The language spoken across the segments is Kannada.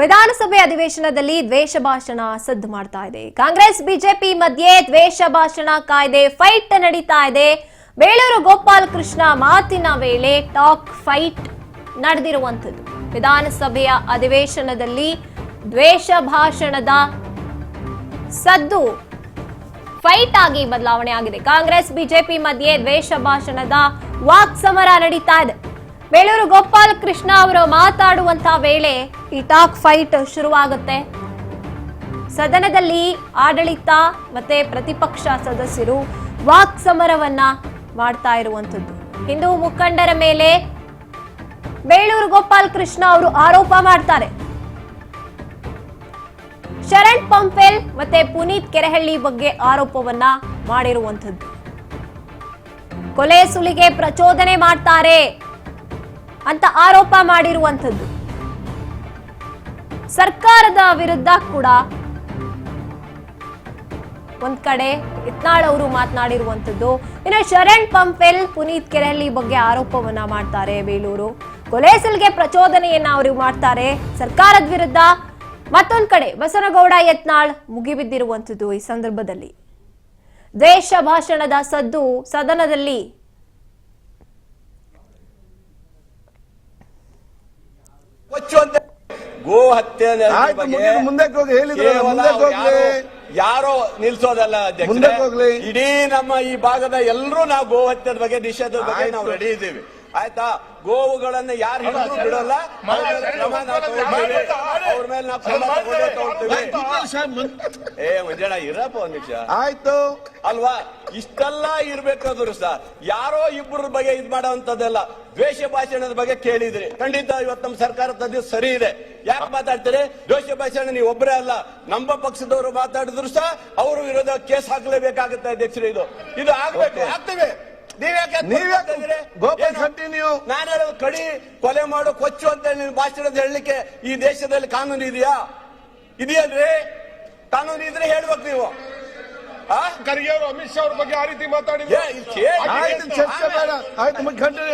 ವಿಧಾನಸಭೆ ಅಧಿವೇಶನದಲ್ಲಿ ದ್ವೇಷ ಭಾಷಣ ಸದ್ದು ಮಾಡ್ತಾ ಇದೆ. ಕಾಂಗ್ರೆಸ್, ಬಿಜೆಪಿ ಮಧ್ಯೆ ದ್ವೇಷ ಭಾಷಣ ಕಾಯ್ದೆ ಫೈಟ್ ನಡೀತಾ ಇದೆ. ಬೇಳೂರು ಗೋಪಾಲ್ ಕೃಷ್ಣ ಮಾತಿನ ವೇಳೆ ಟಾಕ್ ಫೈಟ್ ನಡೆದಿರುವಂಥದ್ದು. ವಿಧಾನಸಭೆಯ ಅಧಿವೇಶನದಲ್ಲಿ ದ್ವೇಷ ಭಾಷಣದ ಸದ್ದು ಫೈಟ್ ಆಗಿ ಬದಲಾವಣೆ ಆಗಿದೆ. ಕಾಂಗ್ರೆಸ್, ಬಿಜೆಪಿ ಮಧ್ಯೆ ದ್ವೇಷ ಭಾಷಣದ ವಾಕ್ ಸಮರ ನಡೀತಾ ಇದೆ. ಬೇಳೂರು ಗೋಪಾಲ್ ಕೃಷ್ಣ ಅವರು ಮಾತಾಡುವಂತ ವೇಳೆ ಈ ಟಾಕ್ ಫೈಟ್ ಶುರುವಾಗುತ್ತೆ. ಸದನದಲ್ಲಿ ಆಡಳಿತ ಮತ್ತೆ ಪ್ರತಿಪಕ್ಷ ಸದಸ್ಯರು ವಾಕ್ ಸಮರವನ್ನ ಮಾಡ್ತಾ ಇರುವಂತದ್ದು. ಹಿಂದೂ ಮುಖಂಡರ ಮೇಲೆ ಬೇಳೂರು ಗೋಪಾಲ್ ಕೃಷ್ಣ ಅವರು ಆರೋಪ ಮಾಡ್ತಾರೆ. ಶರಣ್ ಪಂಪೆಲ್ ಮತ್ತೆ ಪುನೀತ್ ಕೆರೆಹಳ್ಳಿ ಬಗ್ಗೆ ಆರೋಪವನ್ನ ಮಾಡಿರುವಂಥದ್ದು ಕೊಲೆ ಸುಲಿಗೆ ಪ್ರಚೋದನೆ ಮಾಡ್ತಾರೆ. ಅಂತ ಆರೋಪ ಮಾಡಿರುವಂಥದ್ದು. ಸರ್ಕಾರದ ವಿರುದ್ಧ ಕೂಡ ಒಂದ್ ಕಡೆ ಇತ್ನಾಳ್ ಅವರು ಮಾತನಾಡಿರುವಂಥದ್ದು. ಇನ್ನು ಶರಣ್ ಪಂಪೆಲ್ ಪುನೀತ್ ಕೆರೆಹಳ್ಳಿ ಬಗ್ಗೆ ಆರೋಪವನ್ನ ಮಾಡ್ತಾರೆ ಬೇಲೂರು. ಕೊಲೆಸಲ್ಗೆ ಪ್ರಚೋದನೆಯನ್ನ ಅವರು ಮಾಡ್ತಾರೆ. ಸರ್ಕಾರದ ವಿರುದ್ಧ ಮತ್ತೊಂದ್ ಕಡೆ ಬಸನಗೌಡ ಯತ್ನಾಳ್ ಮುಗಿಬಿದ್ದಿರುವಂಥದ್ದು ಈ ಸಂದರ್ಭದಲ್ಲಿ. ದ್ವೇಷ ಭಾಷಣದ ಸದ್ದು ಸದನದಲ್ಲಿ ಕೊಚ್ಚು ಅಂತ ಗೋ ಹತ್ಯೆ ಮುಂದಕ್ಕೆ ಹೋಗಿ ಹೇಳಿದ್ರೆ ಮುಂದಕ್ಕೆ ಹೋಗ್ಲಿ. ಯಾರೋ- ನಿಲ್ಸೋದಲ್ಲ ಅಧ್ಯಕ್ಷ ಇಡೀ ನಮ್ಮ ಈ ಭಾಗದ ಎಲ್ಲರೂ ನಾವು ಗೋ ಹತ್ಯದ ಬಗ್ಗೆ ನಿಷೇಧದ ಬಗ್ಗೆ. ನಾವು ರೆಡಿ ಇದ್ದೀವಿ ಆಯ್ತಾ? ಗೋವುಗಳನ್ನ ಯಾರು ಹಿಡಿದ್ರು ಬಿಡಲ್ಲ? ಅವ್ರ ಮೇಲೆ ನಾವು ತಗೊಳ್ತೀವಿ. ಏ ಮುಂಜಾಣ ಇರಪ್ಪ ಒಂದ್ ನಿಮಿಷ. ಆಯ್ತು. ಅಲ್ವಾ? ಇಷ್ಟೆಲ್ಲ ಇರ್ಬೇಕಾದ್ರು ಸರ್ ಯಾರೋ ಇಬ್ಬರ ಬಗ್ಗೆ ಇದ್ ಮಾಡೋಂಥದ್ದೆಲ್ಲ ದ್ವೇಷ ಭಾಷಣದ ಬಗ್ಗೆ ಕೇಳಿದ್ರಿ. ಖಂಡಿತ ಇವತ್ತು ನಮ್ಮ ಸರ್ಕಾರ ಸರಿ ಇದೆ. ಯಾಕೆ ಮಾತಾಡ್ತೀರಿ? ದ್ವೇಷ ಭಾಷಣ ನೀವು ಒಬ್ಬರೇ ಅಲ್ಲ. ನಮ್ಮ ಪಕ್ಷದವರು ಮಾತಾಡಿದ್ರು ಸಹ ಅವರು ವಿರೋಧ ಕೇಸ್ ಹಾಕ್ಲೇಬೇಕಾಗುತ್ತೆ ಅಧ್ಯಕ್ಷರು ಇದು. ಇದು ಆಗ್ಬೇಕು. ಆಗ್ತೇವೆ. ನೀವ್ಯಾಕೆ ನೀವ್ಯಾಕೆ ಗೋಪಾಲ್ ಏನು? ನೀವು? ನಾನು ಹೇಳೋದು ಕಡಿ ಕೊಲೆ ಮಾಡು ಕೊಚ್ಚು ಅಂತ ಹೇಳಿ ನೀವು ಭಾಷಣದ ಹೇಳಲಿಕ್ಕೆ ಈ ದೇಶದಲ್ಲಿ ಕಾನೂನು ಇದೆಯಾ? ಇದೆಯಲ್ರಿ? ಕಾನೂನು ಇದ್ರೆ ಹೇಳ್ಬೇಕು ನೀವು. ಆ? ಖರ್ಗೆ ಅವರು ಅಮಿತ್ ಶಾ ಅವ್ರ ಬಗ್ಗೆ ಆ ರೀತಿ ಮಾತಾಡಿ ಏ, ಆಯ್ತು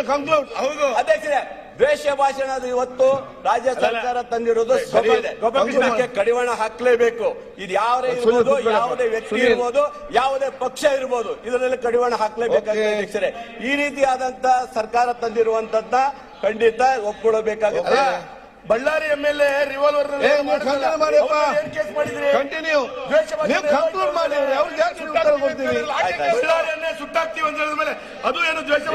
ಕಂಕ್ಲೂಡ್ ಹೌದು. ಅಧ್ಯಕ್ಷರೇ ದ್ವೇಷ ಭಾಷಣ ಇವತ್ತು ರಾಜ್ಯ ಸರ್ಕಾರ ತಂದಿರೋದು ಸರಿ ಇದೆ. ಇದಕ್ಕೆ ಕಡಿವಾಣ ಹಾಕ್ಲೇಬೇಕು. ಇದು ಯಾರೇ ಸುನಿಲ್ ಇರ್ಬೋದು ಯಾವುದೇ ವ್ಯಕ್ತಿ. ಇರ್ಬೋದು ಯಾವುದೇ ಪಕ್ಷ ಇರ್ಬೋದು ಇದರಲ್ಲಿ ಕಡಿವಾಣ. ಅಧ್ಯಕ್ಷರೇ. ಈ ರೀತಿಯಾದಂತ ಸರ್ಕಾರ ತಂದಿರುವಂತದ್ನ ಖಂಡಿತ ಒಪ್ಕೊಳ್ಳಬೇಕಾಗುತ್ತೆ Ballari M L A revolver continue ಮಾಡಿ ಬಳ್ಳಾರಿಯನ್ನೇ ಸುಟ್ಟಾಕ್ತೀವಿ ಅಂತ ಹೇಳಿದ ಮೇಲೆ ಅದು ಏನು ದ್ವೇಷ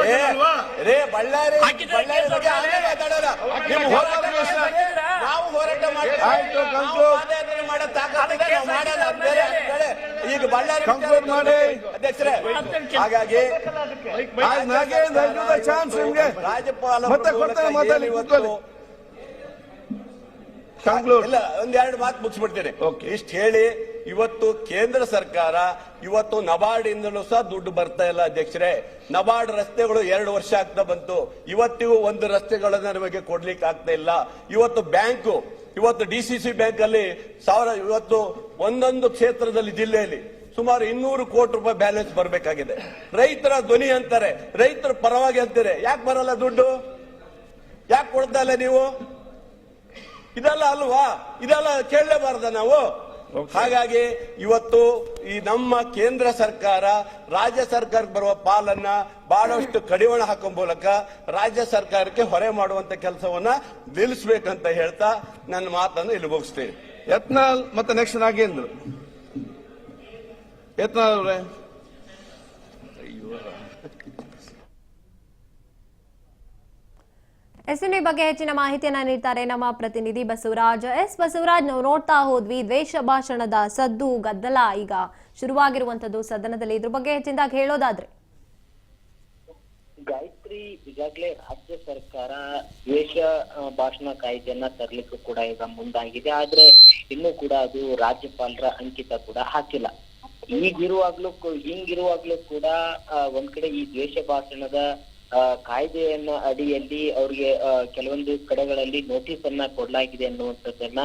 ರೇ ಬಳ್ಳಾರಿ ಬಳ್ಳಾರಿ ಬಗ್ಗೆ ಆಮೇಲೆ ಮಾತಾಡೋಣ. ಹೋರಾಟ ಮಾಡಿ. ನಾವು ಹೋರಾಟ ಮಾಡ್ತೀವಿ. ಆಯ್ತು, ನಾವು conclude. ಪಾದಯಾತ್ರೆ ಮಾಡೋ ತಾಕತ್ತಿದೆ, ನಾವು ಮಾಡೋಣ ಬೇರೆ, ಅದು ಬೇರೆ. ಈಗ ಬಳ್ಳಾರಿ ಮಾಡಿ. ಅಧ್ಯಕ್ಷರೇ ಹಾಗಾಗಿ ಚಾನ್ಸ್ ನಿಮ್ಗೆ. ರಾಜ್ಯಪಾಲ ಮತ್ತೆ ಕೊಡ್ತಾರೆ ಮಾತಾಡಿ. ಇಲ್ಲ ಒಂದೆರಡು ಮಾತು ಮುಗಿಸ್ಬಿಡ್ತೇನೆ. ಇಷ್ಟು ಹೇಳಿ ಇವತ್ತು ಕೇಂದ್ರ ಸರ್ಕಾರ ಇವತ್ತು ನಬಾರ್ಡ್ ಇಂದಲೂ ಸಹ ದುಡ್ಡು ಬರ್ತಾ ಇಲ್ಲ ಅಧ್ಯಕ್ಷರೇ. ನಬಾರ್ಡ್ ರಸ್ತೆಗಳು ಎರಡು ವರ್ಷ ಆಗ್ತಾ ಬಂತು. ಇವತ್ತಿಗೂ ಒಂದು ರಸ್ತೆಗಳನ್ನ ನಮಗೆ ಕೊಡ್ಲಿಕ್ಕೆ ಆಗ್ತಾ ಇಲ್ಲ. ಇವತ್ತು ಬ್ಯಾಂಕು ಇವತ್ತು ಡಿ ಸಿ ಸಿ ಬ್ಯಾಂಕ್ ಅಲ್ಲಿ ಸಾವಿರ ಇವತ್ತು ಒಂದೊಂದು ಕ್ಷೇತ್ರದಲ್ಲಿ ಜಿಲ್ಲೆಯಲ್ಲಿ ಸುಮಾರು ಇನ್ನೂರು ಕೋಟಿ ರೂಪಾಯಿ ಬ್ಯಾಲೆನ್ಸ್ ಬರಬೇಕಾಗಿದೆ. ರೈತರ ಧ್ವನಿ ಅಂತಾರೆ. ರೈತರ ಪರವಾಗಿ ಅಂತಾರೆ. ಯಾಕೆ ಬರಲ್ಲ ದುಡ್ಡು? ಯಾಕೆ ಕೊಡ್ತಾ ಇಲ್ಲ ನೀವು? ಇದೆಲ್ಲ ಅಲ್ವಾ? ಇದೆಲ್ಲ ಕೇಳಲೇಬಾರ್ದ ನಾವು? ಹಾಗಾಗಿ ಇವತ್ತು ಈ ನಮ್ಮ ಕೇಂದ್ರ ಸರ್ಕಾರ ರಾಜ್ಯ ಸರ್ಕಾರಕ್ಕೆ ಬರುವ ಪಾಲನ್ನ ಬಹಳಷ್ಟು ಕಡಿವಾಣ ಹಾಕೋ ಮೂಲಕ ರಾಜ್ಯ ಸರ್ಕಾರಕ್ಕೆ ಹೊರೆ ಮಾಡುವಂತ ಕೆಲಸವನ್ನ ನಿಲ್ಲಿಸಬೇಕಂತ ಹೇಳ್ತಾ ನನ್ನ ಮಾತನ್ನು ಇಲ್ಲಿ ಮುಗಿಸ್ತೇನೆ. ಯತ್ನಾಲ್ ಮತ್ತೆ ನೆಕ್ಸ್ಟ್ ನಾಗೇಂದ್ರ. ಯತ್ನಾಲ್ ಅವ್ರೆ. ಎಸ್ಎನ್ವಿ ಬಗ್ಗೆ ಹೆಚ್ಚಿನ ಮಾಹಿತಿಯನ್ನ ನೀಡ್ತಾರೆ ನಮ್ಮ ಪ್ರತಿನಿಧಿ ಬಸವರಾಜ್. ಎಸ್ ಬಸವರಾಜ್, ನಾವು ನೋಡ್ತಾ ಹೋದ್ವಿ ದ್ವೇಷ ಭಾಷಣದ ಸದ್ದು, ಗದ್ದಲ ಈಗ ಶುರುವಾಗಿರುವಂತದ್ದು ಸದನದಲ್ಲಿ. ಇದ್ರ ಬಗ್ಗೆ ಹೆಚ್ಚಿನದಾಗಿ ಹೇಳೋದಾದ್ರೆ. ಗಾಯತ್ರಿ, ಈಗಾಗಲೇ ರಾಜ್ಯ ಸರ್ಕಾರ ದ್ವೇಷ ಭಾಷಣ ಕಾಯ್ದೆಯನ್ನ ತರಲಿಕ್ಕೂ ಕೂಡ ಈಗ ಮುಂದಾಗಿದೆ. ಆದ್ರೆ ಇನ್ನೂ ಕೂಡ ಅದು ರಾಜ್ಯಪಾಲರ ಅಂಕಿತ ಕೂಡ ಹಾಕಿಲ್ಲ. ಈಗಿರುವಾಗ್ಲೂ ಹಿಂಗಿರುವಾಗ್ಲೂ ಕೂಡ ಒಂದ್ ಕಡೆ ಈ ದ್ವೇಷ ಭಾಷಣದ ಕಾಯ್ದೆಯನ್ನ ಅಡಿಯಲ್ಲಿ ಅವ್ರಿಗೆ ಕೆಲವೊಂದು ಕಡೆಗಳಲ್ಲಿ ನೋಟಿಸ್ ಅನ್ನ ಕೊಡ್ಲಾಗಿದೆ ಅನ್ನುವಂಥದ್ದನ್ನ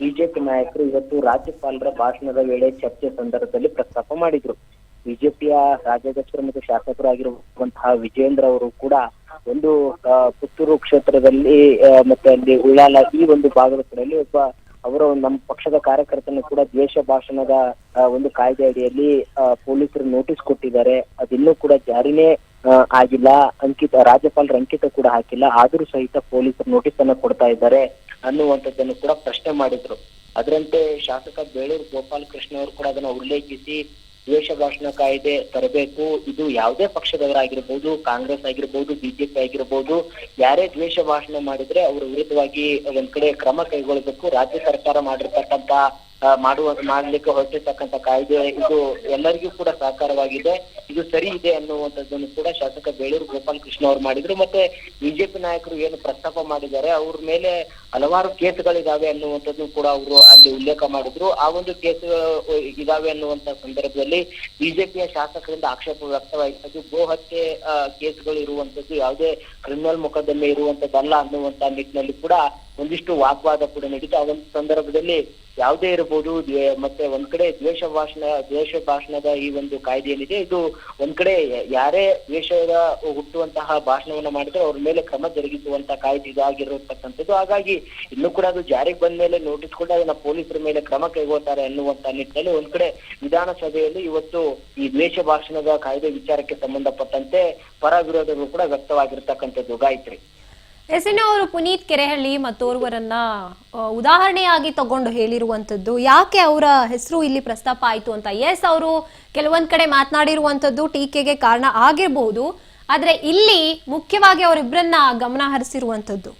ಬಿಜೆಪಿ ನಾಯಕರು ಇವತ್ತು ರಾಜ್ಯಪಾಲರ ಭಾಷಣದ ವೇಳೆ ಚರ್ಚೆ ಸಂದರ್ಭದಲ್ಲಿ ಪ್ರಸ್ತಾಪ ಮಾಡಿದ್ರು. ಬಿಜೆಪಿಯ ರಾಜ್ಯಾಧ್ಯಕ್ಷರು ಮತ್ತು ಶಾಸಕರು ಆಗಿರುವಂತಹ ವಿಜೇಂದ್ರ ಅವರು ಕೂಡ ಒಂದು ಪುತ್ತೂರು ಕ್ಷೇತ್ರದಲ್ಲಿ ಮತ್ತೆ ಅಲ್ಲಿ ಉಳ್ಳಾಲ ಈ ಒಂದು ಭಾಗದ ಕಡೆಯಲ್ಲಿ ಒಬ್ಬ ಅವರು ನಮ್ಮ ಪಕ್ಷದ ಕಾರ್ಯಕರ್ತನ ಕೂಡ ದ್ವೇಷ ಭಾಷಣದ ಒಂದು ಕಾಯ್ದೆ ಅಡಿಯಲ್ಲಿ ಪೊಲೀಸರು ನೋಟಿಸ್ ಕೊಟ್ಟಿದ್ದಾರೆ. ಅದಿನ್ನೂ ಕೂಡ ಜಾರಿನೇ ಆಗಿಲ್ಲ. ಅಂಕಿತ, ರಾಜ್ಯಪಾಲರ ಅಂಕಿತ ಕೂಡ ಹಾಕಿಲ್ಲ. ಆದರೂ ಸಹಿತ ಪೊಲೀಸರು ನೋಟಿಸ್ ಅನ್ನ ಕೊಡ್ತಾ ಇದ್ದಾರೆ ಅನ್ನುವಂಥದ್ದನ್ನು ಕೂಡ ಪ್ರಶ್ನೆ ಮಾಡಿದ್ರು. ಅದರಂತೆ ಶಾಸಕ ಬೇಳೂರು ಗೋಪಾಲ್ ಕೃಷ್ಣ ಅವರು ಕೂಡ ಅದನ್ನ ಉಲ್ಲೇಖಿಸಿ, ದ್ವೇಷ ಭಾಷಣ ಕಾಯ್ದೆ ತರಬೇಕು. ಇದು ಯಾವುದೇ ಪಕ್ಷದವರಾಗಿರ್ಬೋದು, ಕಾಂಗ್ರೆಸ್ ಆಗಿರ್ಬೋದು, ಬಿಜೆಪಿ ಆಗಿರ್ಬೋದು, ಯಾರೇ ದ್ವೇಷ ಭಾಷಣ ಮಾಡಿದ್ರೆ ಅವರ ವಿರುದ್ಧವಾಗಿ ಒಂದ್ ಕಡೆ ಕ್ರಮ ಕೈಗೊಳ್ಳಬೇಕು ರಾಜ್ಯ ಸರ್ಕಾರ ಮಾಡಿರ್ತಕ್ಕಂತ ಮಾಡುವ, ಮಾಡ್ಲಿಕ್ಕೆ ಹೊರಟಿರ್ತಕ್ಕಂತ ಕಾಯ್ದೆ ಇದು ಎಲ್ಲರಿಗೂ ಕೂಡ ಸಹಕಾರವಾಗಿದೆ ಇದು ಸರಿ ಇದೆ ಅನ್ನುವಂಥದ್ದನ್ನು ಕೂಡ ಶಾಸಕ ಬೇಳೂರು ಗೋಪಾಲ ಕೃಷ್ಣ ಅವರು ಮಾಡಿದ್ರು. ಮತ್ತೆ ಬಿಜೆಪಿ ನಾಯಕರು ಏನು ಪ್ರಸ್ತಾಪ ಮಾಡಿದ್ದಾರೆ, ಅವ್ರ ಮೇಲೆ ಹಲವಾರು ಕೇಸ್ಗಳಿದಾವೆ ಅನ್ನುವಂಥದ್ದು ಕೂಡ ಅವರು ಅಲ್ಲಿ ಉಲ್ಲೇಖ ಮಾಡಿದ್ರು. ಆ ಒಂದು ಕೇಸ್ ಇದಾವೆ ಅನ್ನುವಂತ ಸಂದರ್ಭದಲ್ಲಿ ಬಿಜೆಪಿಯ ಶಾಸಕರಿಂದ ಆಕ್ಷೇಪ ವ್ಯಕ್ತವಾಯಿತು. ಗೋ ಹತ್ಯೆ ಕೇಸ್ಗಳು ಇರುವಂತದ್ದು ಯಾವುದೇ ಕ್ರಿಮಿನಲ್ ಮೊಕದ್ದಮೆ ಇರುವಂತದ್ದಲ್ಲ ಅನ್ನುವಂತ ನಿಟ್ಟಿನಲ್ಲಿ ಕೂಡ ಒಂದಿಷ್ಟು ವಾಗ್ವಾದ ಕೂಡ ನಡೀತಾ ಒಂದು ಸಂದರ್ಭದಲ್ಲಿ ಯಾವುದೇ ಇರಬಹುದು ಮತ್ತೆ ಒಂದ್ ಕಡೆ ದ್ವೇಷ ಭಾಷಣ, ದ್ವೇಷ ಭಾಷಣದ ಈ ಒಂದು ಕಾಯ್ದೆ ಏನಿದೆ ಇದು ಒಂದ್ ಕಡೆ ಯಾರೇ ದ್ವೇಷದ ಹುಟ್ಟುವಂತಹ ಭಾಷಣವನ್ನ ಮಾಡಿದ್ರೆ ಅವ್ರ ಮೇಲೆ ಕ್ರಮ ಜರುಗಿಸುವಂತ ಕಾಯ್ದೆ ಇದಾಗಿರತಕ್ಕಂಥದ್ದು ಹಾಗಾಗಿ ಇನ್ನು ಕೂಡ ಅದು ಜಾರಿಗೆ ಬಂದ ಮೇಲೆ ನೋಟಿಸ್ ಕೂಡ ಅದನ್ನ ಪೊಲೀಸರ ಮೇಲೆ ಕ್ರಮ ಕೈಗೊಳ್ತಾರೆ ಅನ್ನುವಂತ ನಿಟ್ಟಿನಲ್ಲಿ ಒಂದ್ ಕಡೆ ವಿಧಾನಸಭೆಯಲ್ಲಿ ಇವತ್ತು ಈ ದ್ವೇಷ ಭಾಷಣದ ಕಾಯ್ದೆ ವಿಚಾರಕ್ಕೆ ಸಂಬಂಧಪಟ್ಟಂತೆ ಪರ ವಿರೋಧಗಳು ಕೂಡ ವ್ಯಕ್ತವಾಗಿರ್ತಕ್ಕಂಥದ್ದು. ಗಾಯತ್ರಿ. ಎಸ್ ಅವರು ಪುನೀತ್ ಕೆರೆಹಳ್ಳಿ ಮತ್ತೋರ್ವರನ್ನ ಉದಾಹರಣೆಯಾಗಿ ತಗೊಂಡು ಹೇಳಿರುವಂತದ್ದು ಯಾಕೆ ಅವರ ಹೆಸರು ಇಲ್ಲಿ ಪ್ರಸ್ತಾಪ ಆಯ್ತು ಅಂತ? ಎಸ್ ಅವರು ಕೆಲವೊಂದ್ ಕಡೆ ಮಾತನಾಡಿರುವಂತದ್ದು ಟೀಕೆಗೆ ಕಾರಣ ಆಗಿರಬಹುದು ಆದ್ರೆ ಇಲ್ಲಿ ಮುಖ್ಯವಾಗಿ ಅವರಿಬ್ಬರನ್ನ ಗಮನ ಹರಿಸಿರುವಂತದ್ದು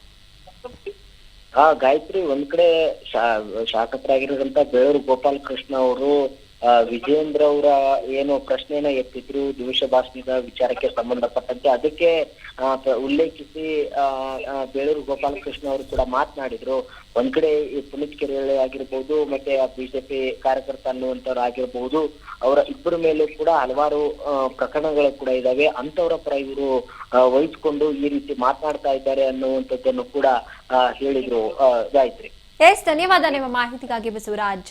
ಆ, ಗಾಯತ್ರಿ, ಒಂದ್ ಕಡೆ ಶಾಸಕರಾಗಿರೋದಂತ ಬೇಳೂರು ಗೋಪಾಲಕೃಷ್ಣ ಅವರು ವಿಜೇಂದ್ರ ಅವರ ಏನು ಪ್ರಶ್ನೆನ ಎತ್ತಿದ್ರು ದ್ವೇಷ ಭಾಷಣದ ವಿಚಾರಕ್ಕೆ ಸಂಬಂಧಪಟ್ಟಂತೆ ಅದಕ್ಕೆ ಉಲ್ಲೇಖಿಸಿ ಆ, ಬೇಳೂರು ಗೋಪಾಲ ಕೃಷ್ಣ ಅವರು ಕೂಡ ಮಾತನಾಡಿದ್ರು. ಒಂದ್ ಕಡೆ ಪುನೀತ್ ಕೆರೆಹಳ್ಳಿ ಆಗಿರ್ಬೋದು ಮತ್ತೆ ಬಿಜೆಪಿ ಕಾರ್ಯಕರ್ತ ಅನ್ನುವಂತವ್ರು ಆಗಿರ್ಬೋದು ಅವರ ಇಬ್ಬರ ಮೇಲೂ ಕೂಡ ಹಲವಾರು ಪ್ರಕರಣಗಳು ಕೂಡ ಇದಾವೆ. ಅಂತವರ ಪರ ಇವರು ವಹಿಸ್ಕೊಂಡು ಈ ರೀತಿ ಮಾತನಾಡ್ತಾ ಇದ್ದಾರೆ ಅನ್ನುವಂಥದ್ದನ್ನು ಕೂಡ ಹೇಳಿದ್ರು ಗಾಯತ್ರಿ. ಎಸ್ ಧನ್ಯವಾದ ನಿಮ್ಮ ಮಾಹಿತಿಗಾಗಿ ಬಸವರಾಜ್.